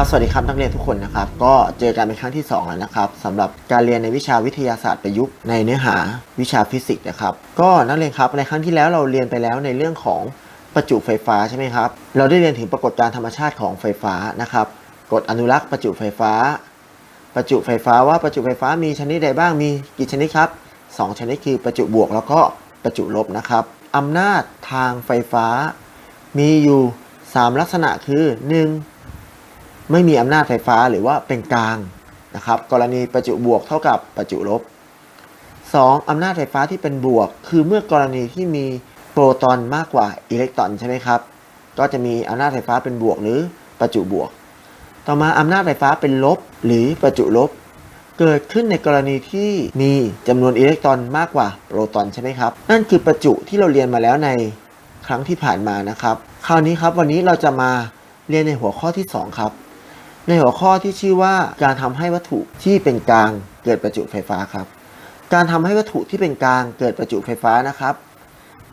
ครับสวัสดีครับนักเรียนทุกคนนะครับ ก็เจอกันเป็นครั้งที่2แล้วนะครับสำหรับการเรียนในวิชาวิทยาศาสตร์ประยุกต์ในเนื้อหาวิชาฟิสิกส์นะครับ ก็นักเรียนครับในครั้งที่แล้วเราเรียนไปแล้วในเรื่องของประจุไฟฟ้าใช่ไหมครับ เราได้เรียนถึงปรากฏการธรรมชาติของไฟฟ้านะครับกฎอนุรักษ์ประจุไฟฟ้า ประจุไฟฟ้าว่าประจุไฟฟ้ามีชนิดใดบ้างมีกี่ชนิดครับสองชนิดคือประจุบวกแล้วก็ประจุลบนะครับอำนาจทางไฟฟ้า มีอยู่ 3 ลักษณะคือ 1. ไม่มีอำนาจไฟฟ้าหรือว่าเป็นกลางนะครับ กรณีประจุบวกเท่ากับประจุลบ 2. อำนาจไฟฟ้าที่เป็นบวก คือเมื่อกรณีที่มีโปรตอนมากกว่าอิเล็กตรอนใช่ไหมครับ ก็จะมีอำนาจไฟฟ้าเป็นบวกหรือประจุบวก ต่อมาอำนาจไฟฟ้าเป็นลบหรือประจุลบ เกิดขึ้นในกรณีที่มีจำนวนอิเล็กตรอนมากกว่าโปรตอนใช่ไหมครับ นั่นคือประจุที่เราเรียนมาแล้วในครั้งที่ผ่านมานะครับ คราวนี้ครับวันนี้เราจะมาเรียนในหัวข้อที่ 2 ครับ ในหัวข้อที่ชื่อว่าการทำให้วัตถุที่เป็นกลางเกิดประจุไฟฟ้าครับ การทำให้วัตถุที่เป็นกลางเกิดประจุไฟฟ้านะครับ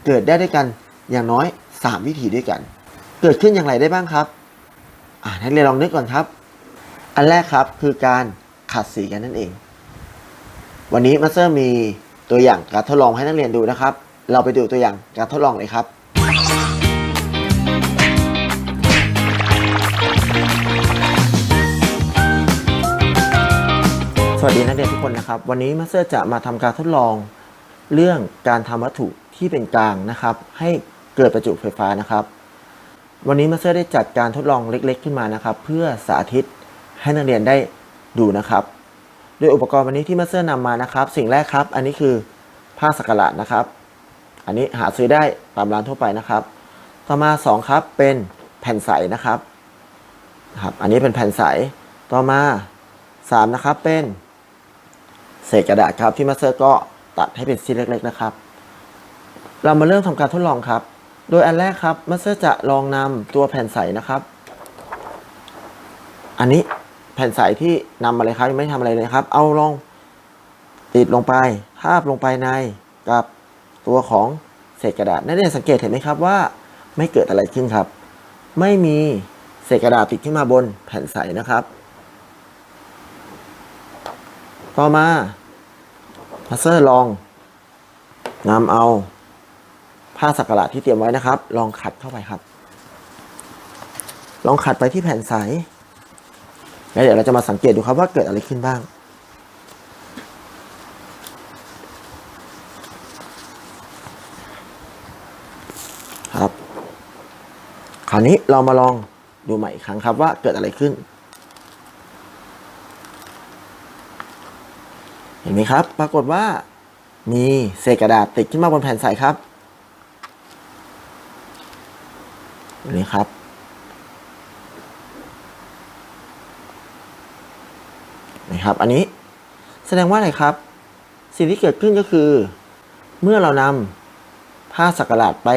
เกิดได้ด้วยกันอย่างน้อย 3 วิธีด้วยกัน เกิดขึ้นอย่างไรได้บ้างครับอ่านักเรียนลองนึกก่อนครับ อันแรกครับคือการขัดสีกันนั่นเอง วันนี้มาสเตอร์มีตัวอย่างการทดลองให้นักเรียนดูนะครับ เราไปดูตัวอย่างการทดลองเลยครับ วัสดีนักเรียนทุกคนนะครับ วันนี้มาสเตอร์จะมาทำการทดลองเรื่องการทำวัตถุที่เป็นกลางนะครับ ให้เกิดประจุไฟฟ้านะครับ วันนี้มาสเตอร์ได้จัดการทดลองเล็ก ๆ ขึ้นมานะครับ เพื่อสาธิตให้นักเรียนได้ดูนะครับ โดยอุปกรณ์วันนี้ที่มาสเตอร์นำมานะครับ สิ่งแรกครับ อันนี้คือผ้าสักหลาดนะครับ อันนี้หาซื้อได้ตามร้านทั่วไปนะครับ ต่อมา 2 ครับเป็นแผ่นใสนะครับครับ อันนี้เป็นแผ่นใสต่อมา3นะครับเป็น เศษกระดาษครับที่มาสเตอร์ก็ตัดให้เป็นชิ้นเล็กๆนะครับ เรามาเริ่มทำการทดลองครับ โดยอันแรกครับมาสเตอร์จะลองนำตัวแผ่นใสนะครับ อันนี้แผ่นใสที่นำมาเลยครับยังไม่ได้ทำอะไรเลยครับ เอาลองติดลงไปทาบลงไปในกับตัวของเศษกระดาษนักเรียนสังเกตเห็นไหมครับว่าไม่เกิดอะไรขึ้นครับ ไม่มีเศษกระดาษติดขึ้นมาบนแผ่นใสนะครับ ต่อมา พัสเซอร์ลองนำเอาผ้าสักหลาดที่เตรียมไว้นะครับ ลองขัดเข้าไปครับ ลองขัดไปที่แผ่นใสแล้วเดี๋ยวเราจะมาสังเกตดูครับว่าเกิดอะไรขึ้นบ้าง ครับ คราวนี้เรามาลองดูใหม่อีกครั้งครับว่าเกิดอะไรขึ้น ห็นไหมครับ ปรากฏว่ามีเศษกระดาษติดขึ้นมาบนแผ่นใสครับเห็นไหมครับ นะครับ อันนี้แสดงว่าอะไรครับ สิ่งที่เกิดขึ้นก็คือ เมื่อเรานำผ้าสักหลาดไป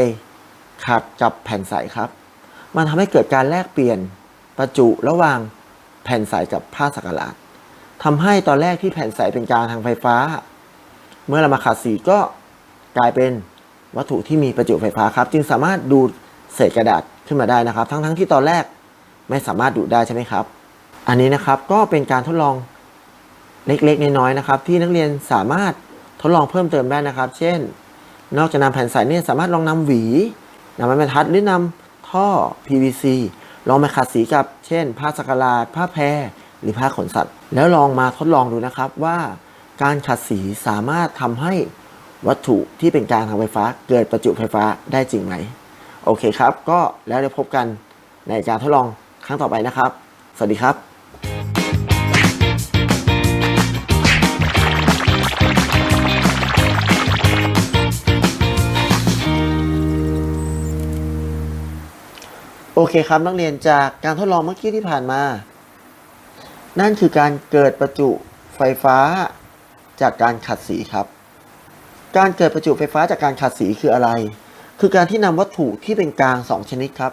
ขัดกับแผ่นใสครับ มันทำให้เกิดการแลกเปลี่ยนประจุระหว่างแผ่นใสกับผ้าสักหลาด ทำให้ตอนแรกที่แผ่นใสเป็นกลางทางไฟฟ้า เมื่อเรามาขัดสีก็กลายเป็นวัตถุที่มีประจุไฟฟ้าครับ จึงสามารถดูดเศษกระดาษขึ้นมาได้นะครับ ทั้งๆทที่ตอนแรกไม่สามารถดูดได้ใช่ไหมครับ อันนี้นะครับก็เป็นการทดลองเล็กๆน้อยๆนะครับ ที่นักเรียนสามารถทดลองเพิ่มเติมได้นะครับ เช่น นอกจากนำแผ่นใสเนี่ยสามารถลองนำหวีนำไม้บรรทัดหรือนำท่อ PVC ลองมาขัดสีกับ เช่น ผ้าสักหลาดผ้าแพรหรือผ้าขนสัตว์ แล้วลองมาทดลองดูนะครับว่าการขัดสีสามารถทำให้วัตถุที่เป็นกางทางไฟฟ้า เกิดประจุไฟฟ้าได้จริงไหม โอเคครับ ก็แล้วเดี๋ยวพบกันในการทดลองครั้งต่อไปนะครับ สวัสดีครับโอเคครับนักเรียนจากการทดลองเมื่อกี้ที่ผ่านมา นั่นคือการเกิดประจุไฟฟ้าจากการขัดสีครับ การเกิดประจุไฟฟ้าจากการขัดสีคืออะไร คือการที่นำวัตถุที่เป็นกลางสองชนิดครับ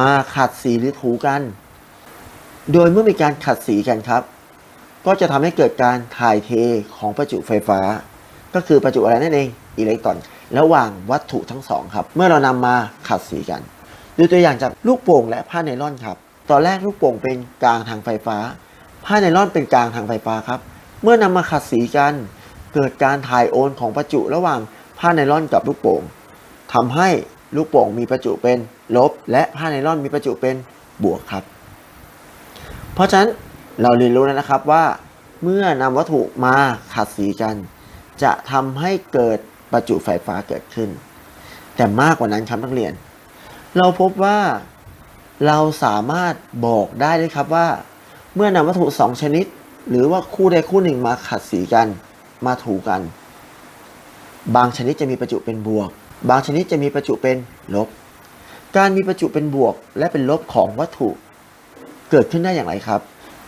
มาขัดสีหรือถูกัน โดยเมื่อมีการขัดสีกันครับ ก็จะทำให้เกิดการถ่ายเทของประจุไฟฟ้า ก็คือประจุอะไรนั่นเองอิเล็กตรอน ระหว่างวัตถุทั้งสองครับ เมื่อเรานำมาขัดสีกันดูตัวอย่างจากลูกโป่งและผ้าไนล่อนครับ ตอนแรกลูกโป่งเป็นกลางทางไฟฟ้า ผ้าไนลอนเป็นกลางทางไฟฟ้าครับ เมื่อนำมาขัดสีกัน เกิดการถ่ายโอนของประจุระหว่างผ้าไนลอนกับลูกโป่งทำให้ลูกโป่งมีประจุเป็นลบ และผ้าไนลอนมีประจุเป็นบวกครับ เพราะฉะนั้นเราเรียนรู้แล้วนะครับว่า เมื่อนำวัตถุมาขัดสีกัน จะทำให้เกิดประจุไฟฟ้าเกิดขึ้น แต่มากกว่านั้นครับนักเรียน เราพบว่าเราสามารถบอกได้ด้วยครับว่า เมื่อนำวัตถุสองชนิด หรือว่าคู่ใดคู่หนึ่งมาขัดสีกัน มาถูกัน บางชนิดจะมีประจุเป็นบวก บางชนิดจะมีประจุเป็นลบ การมีประจุเป็นบวกและเป็นลบของวัตถุ เกิดขึ้นได้อย่างไรครับ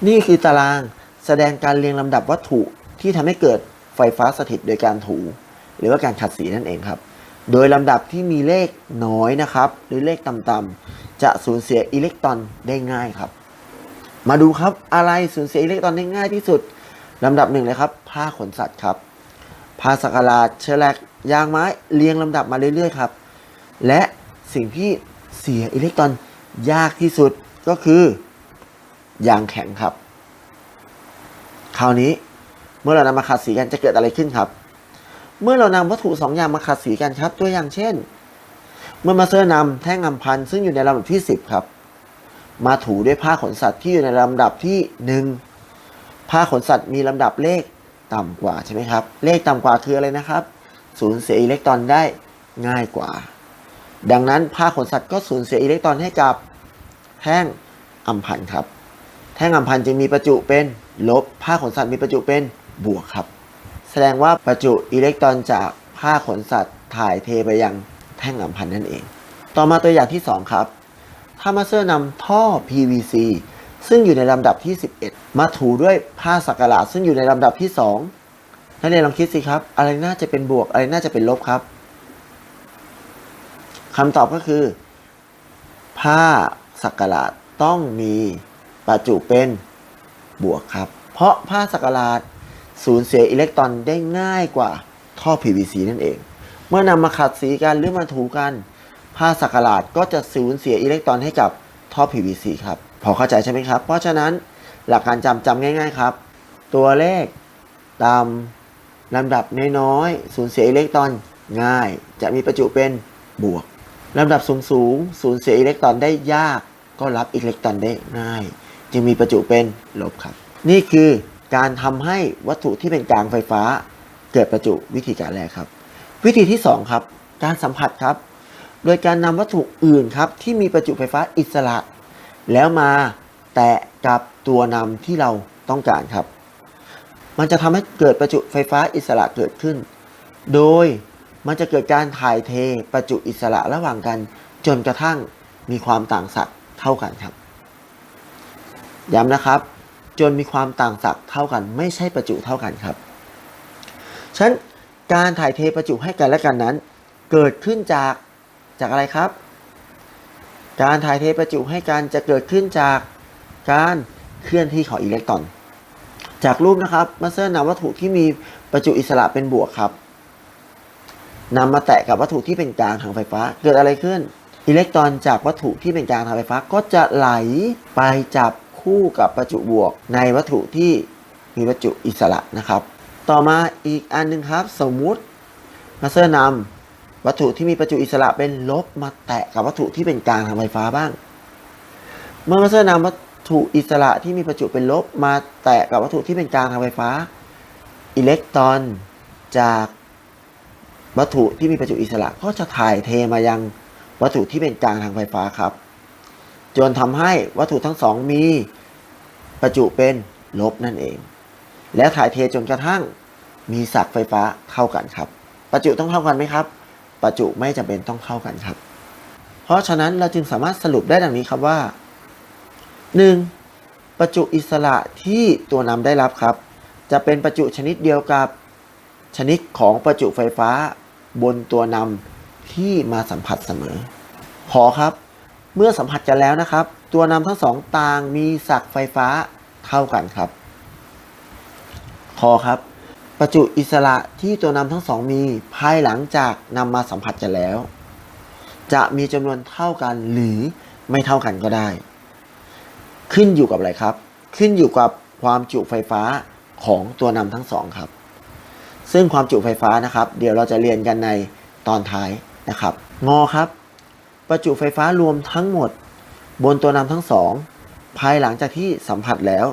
นี่คือตารางแสดงการเรียงลำดับวัตถุที่ทำให้เกิดไฟฟ้าสถิตโดยการถู หรือว่าการขัดสีนั่นเองครับ โดยลำดับที่มีเลขน้อยนะครับ หรือเลขต่ำๆจะสูญเสียอิเล็กตรอนได้ง่ายครับ มาดูครับอะไรสูญเสียอิเล็กตรอนได้ง่ายที่สุดลำดับหนึ่งเลยครับ ผ้าขนสัตว์ครับผ้าสักหลาดเชลแลกยางไม้เรียงลำดับมาเรื่อยๆครับ และสิ่งที่เสียอิเล็กตรอนยากที่สุดก็คือยางแข็งครับ คราวนี้เมื่อเรานำมาขัดสีกันจะเกิดอะไรขึ้นครับ เมื่อเรานำวัตถุสองอย่างมาขัดสีกันครับ ตัวอย่างเช่น เมื่อมาเซอร์นำแท่งอัมพันซึ่งอยู่ในลำดับที่ 10 ครับ มาถูด้วยผ้าขนสัตว์ที่อยู่ในลำดับที่ 1 ผ้าขนสัตว์มีลำดับเลขต่ำกว่าใช่ไหมครับ เลขต่ำกว่าคืออะไรนะครับสูญเสียอิเล็กตรอนได้ง่ายกว่า ดังนั้นผ้าขนสัตว์ก็สูญเสียอิเล็กตรอนให้กับแท่งอัมพันธ์ครับ แท่งอัมพันธ์จึงมีประจุเป็นลบผ้าขนสัตว์มีประจุเป็นบวกครับ แสดงว่าประจุอิเล็กตรอนจากผ้าขนสัตว์ถ่ายเทไปยังแท่งอัมพันธ์นั่นเอง ต่อมาตัวอย่างที่ 2 ครับ ถ้ามาสเซอร์นำท่อ PVC ซึ่งอยู่ในลำดับที่ 11 มาถูด้วยผ้าสักหลาดซึ่งอยู่ในลำดับที่ 2นักเรียนลองคิดสิครับ อะไรน่าจะเป็นบวก อะไรน่าจะเป็นลบครับคำตอบก็คือ ผ้าสักหลาดต้องมีประจุเป็นบวกครับ เพราะผ้าสักหลาดสูญเสียอิเล็กตรอนได้ง่ายกว่าท่อ PVC นั่นเอง เมื่อนำมาขัดสีกันหรือมาถูกัน ผ้าสักหลาดก็จะสูญเสียอิเล็กตรอนให้กับท่อ PVC ครับ พอเข้าใจใช่ไหมครับ เพราะฉะนั้นหลักการจำจำง่าย ๆครับ ตัวเลขตามลำดับน้อยๆสูญเสียอิเล็กตรอนง่าย จะมีประจุเป็นบวกลำดับสูงๆสูญเสียอิเล็กตรอนได้ยาก ก็รับอิเล็กตรอนได้ง่าย จึงมีประจุเป็นลบครับ นี่คือการทำให้วัตถุที่เป็นกลางไฟฟ้า เกิดประจุวิธีการแรกครับ วิธีที่ 2 ครับ การสัมผัสครับ โดยการนำวัตถุอื่นครับที่มีประจุไฟฟ้าอิสระ แล้วมาแตะกับตัวนำที่เราต้องการครับ มันจะทำให้เกิดประจุไฟฟ้าอิสระเกิดขึ้น โดยมันจะเกิดการถ่ายเทประจุอิสระระหว่างกัน จนกระทั่งมีความต่างศักย์เท่ากันครับย้ำนะครับ จนมีความต่างศักย์เท่ากัน ไม่ใช่ประจุเท่ากันครับฉะนั้นการถ่ายเทประจุให้กันและกันนั้น เกิดขึ้นจาก จากอะไรครับ การถ่ายเทประจุให้กันจะเกิดขึ้นจากการเคลื่อนที่ของอิเล็กตรอน จากรูปนะครับมาสเซอร์นำวัตถุที่มีประจุอิสระเป็นบวกครับนำมาแตะกับวัตถุที่เป็นกลางทางไฟฟ้า เกิดอะไรขึ้น อิเล็กตรอนจากวัตถุที่เป็นกลางทางไฟฟ้าก็จะไหลไปจับคู่กับประจุบวกในวัตถุที่มีประจุอิสระนะครับ ต่อมาอีกอันหนึงครับ สมมุติมาสเซอร์นำ วัตถุที่มีประจุอิสระเป็นลบมาแตะกับวัตถุที่เป็นกลางทางไฟฟ้าบ้าง เมื่อมาสเซอร์นำวัตถุอิสระที่มีประจุเป็นลบมาแตะกับวัตถุที่เป็นกลางทางไฟฟ้า อิเล็กตรอนจากวัตถุที่มีประจุอิสระก็จะถ่ายเทมายังวัตถุที่เป็นกลางทางไฟฟ้าครับ จนทำให้วัตถุทั้งสองมีประจุเป็นลบนั่นเอง แล้วถ่ายเทจนกระทั่งมีศักไฟฟ้าเท่ากันครับ ประจุต้องเท่ากันไหมครับ ประจุไม่จำเป็นต้องเท่ากันครับ เพราะฉะนั้นเราจึงสามารถสรุปได้ดังนี้ครับว่า 1. ประจุอิสระที่ตัวนำได้รับครับ จะเป็นประจุชนิดเดียวกับชนิดของประจุไฟฟ้าบนตัวนำที่มาสัมผัสเสมอ ขอครับ เมื่อสัมผัสกันแล้วนะครับ ตัวนำทั้งสองต่างมีศักไฟฟ้าเท่ากันครับ ขอครับ ประจุอิสระที่ตัวนำทั้งสองมีภายหลังจากนำมาสัมผัสกันแล้ว จะมีจำนวนเท่ากันหรือไม่เท่ากันก็ได้ ขึ้นอยู่กับอะไรครับ ขึ้นอยู่กับความจุไฟฟ้าของตัวนำทั้งสองครับ ซึ่งความจุไฟฟ้านะครับ เดี๋ยวเราจะเรียนกันในตอนท้ายนะครับ งอครับ ประจุไฟฟ้ารวมทั้งหมด บนตัวนำทั้งสองภายหลังจากที่สัมผัสแล้ว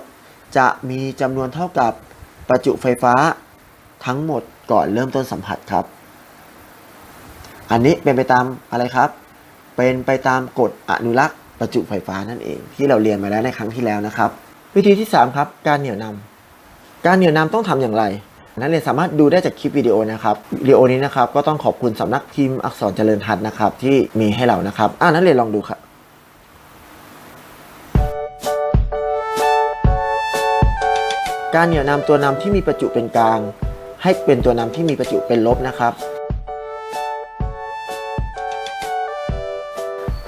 จะมีจำนวนเท่ากับประจุไฟฟ้า ทั้งหมดก่อนเริ่มต้นสัมผัสครับ อันนี้เป็นไปตามอะไรครับ เป็นไปตามกฎอนุรักษ์ประจุไฟฟ้านั่นเอง ที่เราเรียนมาแล้วในครั้งที่แล้วนะครับ วิธีที่ 3 ครับ การเหนี่ยวนำการเหนี่ยวนำต้องทำอย่างไร นักเรียนสามารถดูได้จากคลิปวิดีโอนะครับวิดีโอนี้นะครับก็ต้องขอบคุณสำนักพิมพ์อักษรเจริญทัศน์นะครับที่มีให้เรานะครับอ่านักเรียนลองดูครับการเหนี่ยวนำตัวนำที่มีประจุเป็นกลาง ให้เป็นตัวนำที่มีประจุเป็นลบนะครับ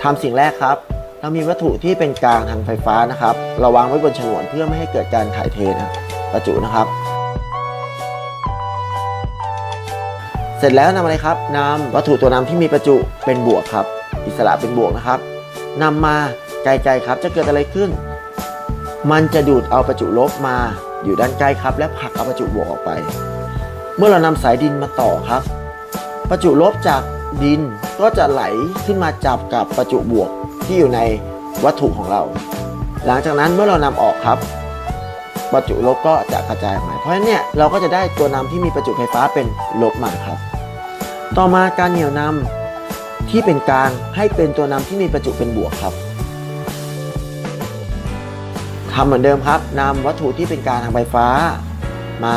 ทำสิ่งแรกครับ เรามีวัตถุที่เป็นกลางทางไฟฟ้านะครับ เราวางไว้บนฉนวนเพื่อไม่ให้เกิดการถ่ายเทนะประจุนะครับ เสร็จแล้วนำอะไรครับนำวัตถุตัวนำที่มีประจุเป็นบวกครับ อิสระเป็นบวกนะครับนำมาไกลๆครับจะเกิดอะไรขึ้น มันจะดูดเอาประจุลบมาอยู่ด้านใกล้ครับ และผลักเอาประจุบวกออกไป มื่อเรานำสายดินมาต่อครับ ประจุลบจากดินก็จะไหลขึ้นมาจับกับประจุบวกที่อยู่ในวัตถุของเรา หลังจากนั้นเมื่อเรานำออกครับ ประจุลบก็จะกระจายออกมาเพราะฉะนั้นเนี่ยเราก็จะได้ตัวนำที่มีประจุไฟฟ้าเป็นลบมาครับ ต่อมาการเหนี่ยวนำที่เป็นกลางให้เป็นตัวนำที่มีประจุเป็นบวกครับทำเหมือนเดิมครับนำวัตถุที่เป็นกลางทางไฟฟ้ามา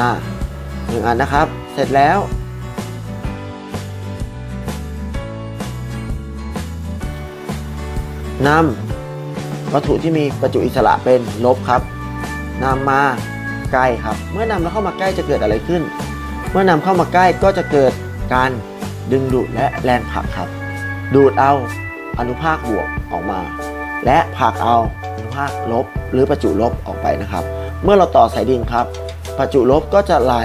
นึ่งอันนะครับ เสร็จแล้ว นำวัตถุที่มีประจุอิสระเป็นลบครับนำมาใกล้ครับ เมื่อนำแล้วเข้ามาใกล้จะเกิดอะไรขึ้น เมื่อนำเข้ามาใกล้ก็จะเกิดการดึงดูดและแรงผลักครับ ดูดเอาอนุภาคบวกออกมา และผลักเอาอนุภาคลบหรือประจุลบออกไปนะครับ เมื่อเราต่อสายดินครับ ประจุลบก็จะไหล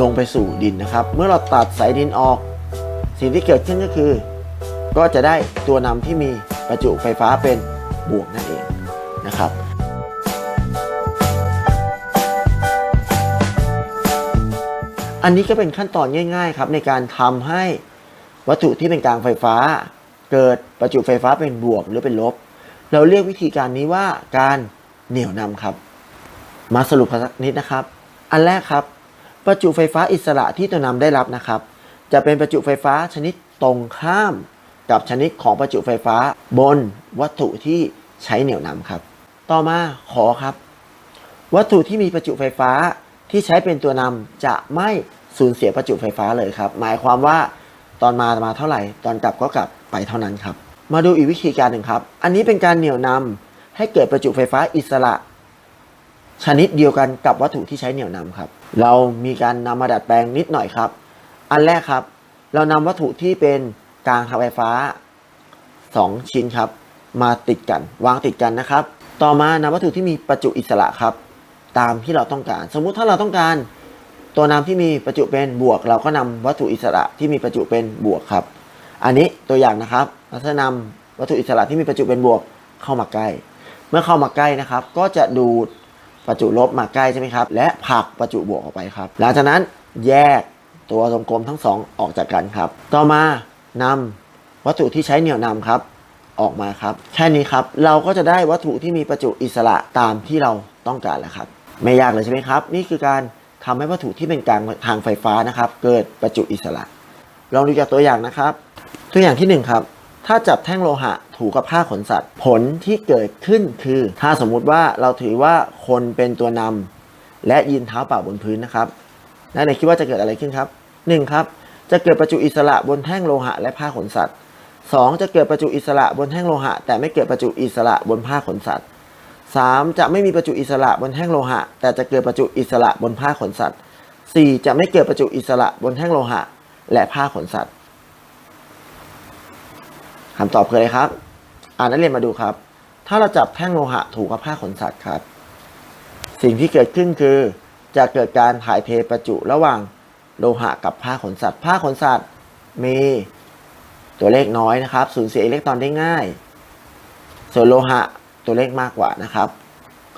ลงไปสู่ดินนะครับ เมื่อเราตัดสายดินออก สิ่งที่เกิดขึ้นก็คือ ก็จะได้ตัวนำที่มีประจุไฟฟ้าเป็นบวกนั่นเองนะครับอันนี้ก็เป็นขั้นตอนง่ายๆครับในการทำให้วัตถุที่เป็นกลางไฟฟ้า เกิดประจุไฟฟ้าเป็นบวกหรือเป็นลบ เราเรียกวิธีการนี้ว่าการเหนี่ยวนำครับ มาสรุปสักนิดนะครับ อันแรกครับ ประจุไฟฟ้าอิสระที่ตัวนำได้รับนะครับ จะเป็นประจุไฟฟ้าชนิดตรงข้าม กับชนิดของประจุไฟฟ้าบนวัตถุที่ใช้เหนี่ยวนำครับ ต่อมาขอครับ วัตถุที่มีประจุไฟฟ้าที่ใช้เป็นตัวนำจะไม่สูญเสียประจุไฟฟ้าเลยครับ หมายความว่าตอนมามาเท่าไหร่ ตอนกลับก็กลับไปเท่านั้นครับ มาดูอีกวิธีการหนึ่งครับ อันนี้เป็นการเหนี่ยวนำให้เกิดประจุไฟฟ้าอิสระ ชนิดเดียวกันกับวัตถุที่ใช้เหนี่ยวนำครับ เรามีการนำมาดัดแปลงนิดหน่อยครับ อันแรกครับ เรานำวัตถุที่เป็นกลางทางไฟฟ้า 2 ชิ้นครับ มาติดกันวางติดกันนะครับ ต่อมานำวัตถุที่มีประจุอิสระครับ ตามที่เราต้องการ สมมุติถ้าเราต้องการ ตัวนำที่มีประจุเป็นบวก เราก็นำวัตถุอิสระที่มีประจุเป็นบวกครับ อันนี้ตัวอย่างนะครับเราจะนำวัตถุอิสระที่มีประจุเป็นบวกเข้ามาใกล้ เมื่อเข้ามาใกล้นะครับ ก็จะดูด ประจุลบมาใกล้ใช่ไหมครับ และผลักประจุบวกออกไปครับ หลังจากนั้นแยกตัววงกลมทั้งสองออกจากกันครับ ต่อมานำวัตถุที่ใช้เหนี่ยวนำครับออกมาครับ แค่นี้ครับ เราก็จะได้วัตถุที่มีประจุอิสระตามที่เราต้องการแล้วครับ ไม่ยากเลยใช่ไหมครับ นี่คือการทำให้วัตถุที่เป็นกลางทางไฟฟ้านะครับ เกิดประจุอิสระ ลองดูจากตัวอย่างนะครับ ตัวอย่างที่หนึ่งครับ ถ้าจับแท่งโลหะถูกับผ้าขนสัตว์ ผลที่เกิดขึ้นคือ ถ้าสมมุติว่าเราถือว่าคนเป็นตัวนำและยืนเท้าเปล่าบนพื้นนะครับนักเรียนคิดว่าจะเกิดอะไรขึ้นครับหนึ่งครับจะเกิดประจุอิสระบนแท่งโลหะและผ้าขนสัตว์ 2. จะเกิดประจุอิสระบนแท่งโลหะ แต่ไม่เกิดประจุอิสระบนผ้าขนสัตว์ 3. จะไม่มีประจุอิสระบนแท่งโลหะ แต่จะเกิดประจุอิสระบนผ้าขนสัตว์ 4. จะไม่เกิดประจุอิสระบนแท่งโลหะ และผ้าขนสัตว์ คำตอบคืออะไรครับ อ่านนักเรียนมาดูครับ ถ้าเราจับแท่งโลหะถูกกับผ้าขนสัตว์ครับ สิ่งที่เกิดขึ้นคือ จะเกิดการถ่ายเทประจุระหว่างโลหะกับผ้าขนสัตว์ ผ้าขนสัตว์มีตัวเลขน้อยนะครับ สูญเสียอิเล็กตรอนได้ง่าย ส่วนโลหะตัวเลขมากกว่านะครับ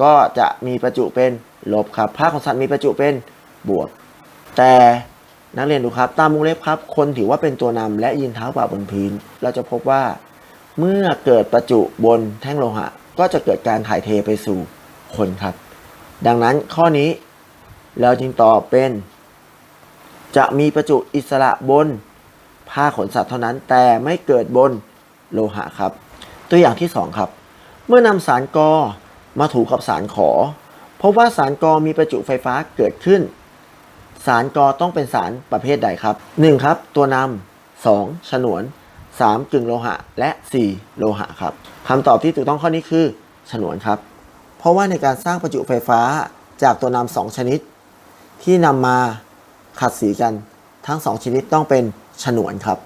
ก็จะมีประจุเป็นลบครับภาของสัตว์มีประจุเป็นบวก แต่ นักเรียนดูครับตามวงเล็บครับ คนถือว่าเป็นตัวนำและยืนเท้าเปล่าบนพื้น เราจะพบว่าเมื่อเกิดประจุบนแท่งโลหะ ก็จะเกิดการถ่ายเทไปสู่คนครับ ดังนั้นข้อนี้เราจึงตอบเป็น จะมีประจุอิสระบนผ้าขนสัตว์เท่านั้น แต่ไม่เกิดบนโลหะครับ ตัวอย่างที่ 2 ครับ เมื่อนำสารกอมาถูกับสารขอพบว่าสารกอมีประจุไฟฟ้าเกิดขึ้น สารกอต้องเป็นสารประเภทใดครับ 1. ครับ ตัวนำ 2. ฉนวน 3. กึ่งโลหะ และ 4. โลหะครับคำตอบที่ถูกต้องข้อนี้คือ ฉนวนครับ เพราะว่าในการสร้างประจุไฟฟ้าจากตัวนำสองชนิด ที่นำมาขัดสีกันทั้งสองชนิดต้องเป็นฉนวนครับ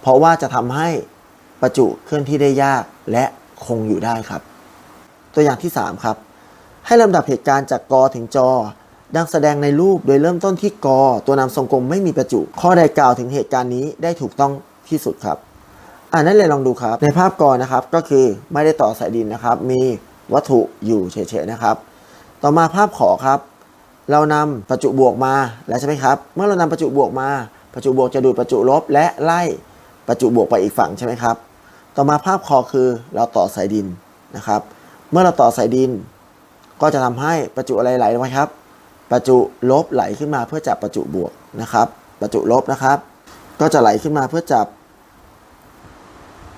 เพราะว่าจะทำให้ประจุเคลื่อนที่ได้ยากและคงอยู่ได้ครับ ตัวอย่างที่ 3 ครับ ให้ลำดับเหตุการณ์จากกอถึงจอ ดังแสดงในรูปโดยเริ่มต้นที่กอ ตัวนำทรงกลมไม่มีประจุ ข้อใดกล่าวถึงเหตุการณ์นี้ได้ถูกต้องที่สุดครับ อ่านั่นเลยลองดูครับ ในภาพกอนะครับก็คือไม่ได้ต่อสายดินนะครับ มีวัตถุอยู่เฉยๆนะครับ ต่อมาภาพขอครับ เรานำประจุบวกมาแล้วใช่ไหมครับ เมื่อเรานำประจุบวกมา ประจุบวกจะดูดประจุลบและไล่ประจุบวกไปอีกฝั่งใช่ไหมครับ ต่อมาภาพคอคือเราต่อสายดินนะครับ เมื่อเราต่อสายดิน ก็จะทำให้ประจุอะไรไหลลงไปครับ ประจุลบไหลขึ้นมาเพื่อจับประจุบวกนะครับ ประจุลบนะครับ ก็จะไหลขึ้นมาเพื่อจับ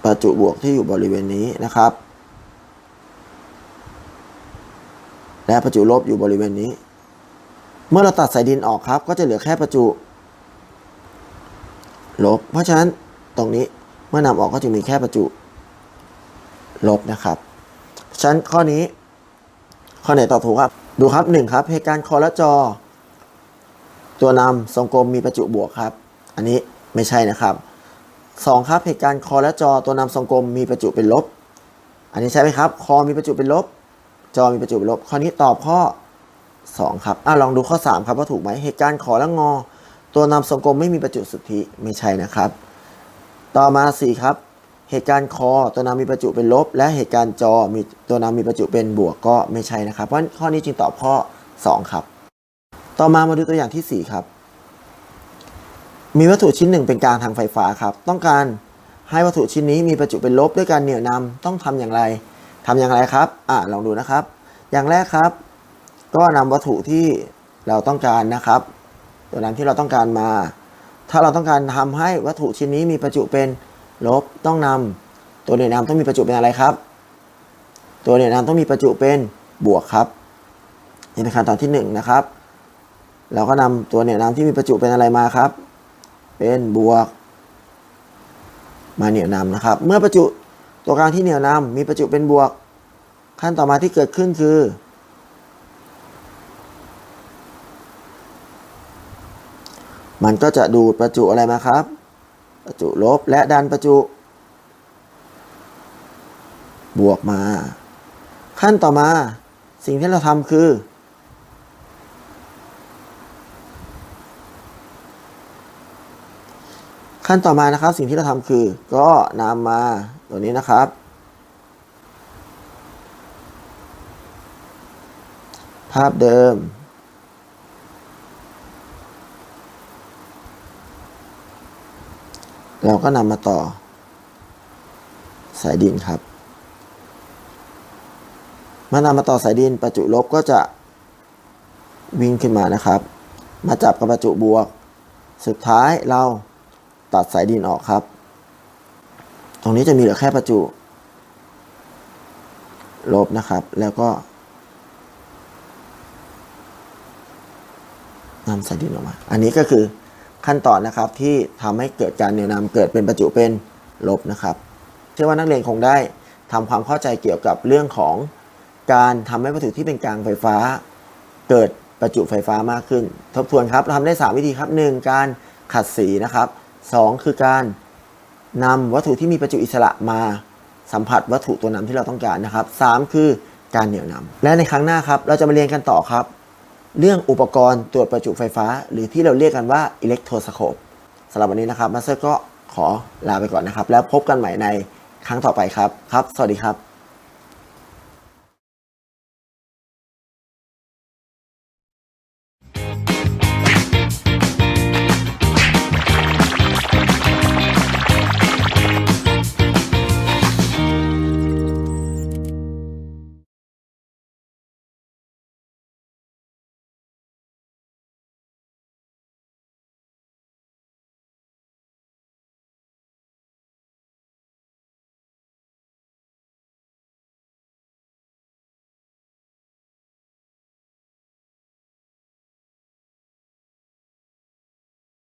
ประจุบวกที่อยู่บริเวณนี้นะครับ และประจุลบอยู่บริเวณนี้ เมื่อเราตัดสายดินออกครับ ก็จะเหลือแค่ประจุลบ เพราะฉะนั้นตรงนี้เมื่อนำออกก็จะมีแค่ประจุลบนะครับ ฉะนั้นข้อนี้ ข้อไหนตอบถูกครับ ดูครับหนึ่งครับเหตุการณ์คอและจอ ตัวนำทรงกลมมีประจุบวกครับ อันนี้ไม่ใช่นะครับสองครับเหตุการณ์คอและจอ ตัวนำทรงกลมมีประจุเป็นลบ อันนี้ใช่ไหมครับ คอมีประจุเป็นลบ จอมีประจุเป็นลบ ข้อนี้ตอบข้อ 2 ครับอะลองดูข้อ 3 ครับว่าถูกไหมเหตุการณ์ขอและงอ ตัวนำทรงกลมไม่มีประจุสุทธิไม่ใช่นะครับ ต่อมา 4 ครับ เหตุการณ์คอตัวนำมีประจุเป็นลบ และเหตุการณ์จอมีตัวนำมีประจุเป็นบวกก็ไม่ใช่นะครับ เพราะข้อนี้จึงตอบข้อ 2 ครับ ต่อมามาดูตัวอย่างที่ 4 ครับ มีวัตถุชิ้นหนึ่งเป็นกลางทางไฟฟ้าครับ ต้องการให้วัตถุชิ้นนี้มีประจุเป็นลบด้วยการเหนี่ยวนำต้องทำอย่างไรทำอย่างไรครับอะลองดูนะครับ อย่างแรกครับ ก็นำวัตถุที่เราต้องการนะครับ ตัวนำที่เราต้องการมา ถ้าเราต้องการทำให้วัตถุชิ้นนี้มีประจุเป็น ลบต้องนำตัวเหนี่ยวนำต้องมีประจุเป็นอะไรครับ ตัวเหนี่ยวนำต้องมีประจุเป็นบวกครับนี่เป็นขั้นตอนที่หนึ่งนะครับ เราก็นำตัวเหนี่ยวนำที่มีประจุเป็นอะไรมาครับ เป็นบวก มาเหนี่ยวนำนะครับ เมื่อประจุตัวกลางที่เหนี่ยวนำมีประจุเป็นบวก ขั้นต่อมาที่เกิดขึ้นคือ มันก็จะดูดประจุอะไรมาครับ ประจุลบและดันประจุ บวกมา ขั้นต่อมาสิ่งที่เราทำคือ ขั้นต่อมานะครับสิ่งที่เราทำคือ ก็นำมาตัวนี้นะครับภาพเดิม เราก็นำมาต่อ สายดินครับเมื่อนำมาต่อสายดินประจุลบก็จะวิ่งขึ้นมานะครับ มาจับกับประจุบวก สุดท้ายเราตัดสายดินออกครับ ตรงนี้จะมีเหลือแค่ประจุ ลบนะครับ แล้วก็นำสายดินออกมา อันนี้ก็คือ ขั้นตอนนะครับที่ทำให้เกิดการเหนี่ยวนำเกิดเป็นประจุเป็นลบนะครับ เชื่อว่านักเรียนคงได้ทำความเข้าใจเกี่ยวกับเรื่องของการทำให้วัตถุที่เป็นกลางไฟฟ้า เกิดประจุไฟฟ้ามากขึ้น ทบทวนครับเราทำได้ 3 วิธีครับ 1. การขัดสีนะครับ 2. คือการนำวัตถุที่มีประจุอิสระมาสัมผัสวัตถุตัวนำที่เราต้องการนะครับ 3. คือการเหนี่ยวนำและในครั้งหน้าครับเราจะมาเรียนกันต่อครับ เรื่องอุปกรณ์ตรวจประจุไฟฟ้า หรือที่เราเรียกกันว่าอิเล็กโทรสโคปสำหรับวันนี้นะครับมาสเตอร์ก็ขอลาไปก่อนนะครับ แล้วพบกันใหม่ในครั้งต่อไปครับครับ สวัสดีครับ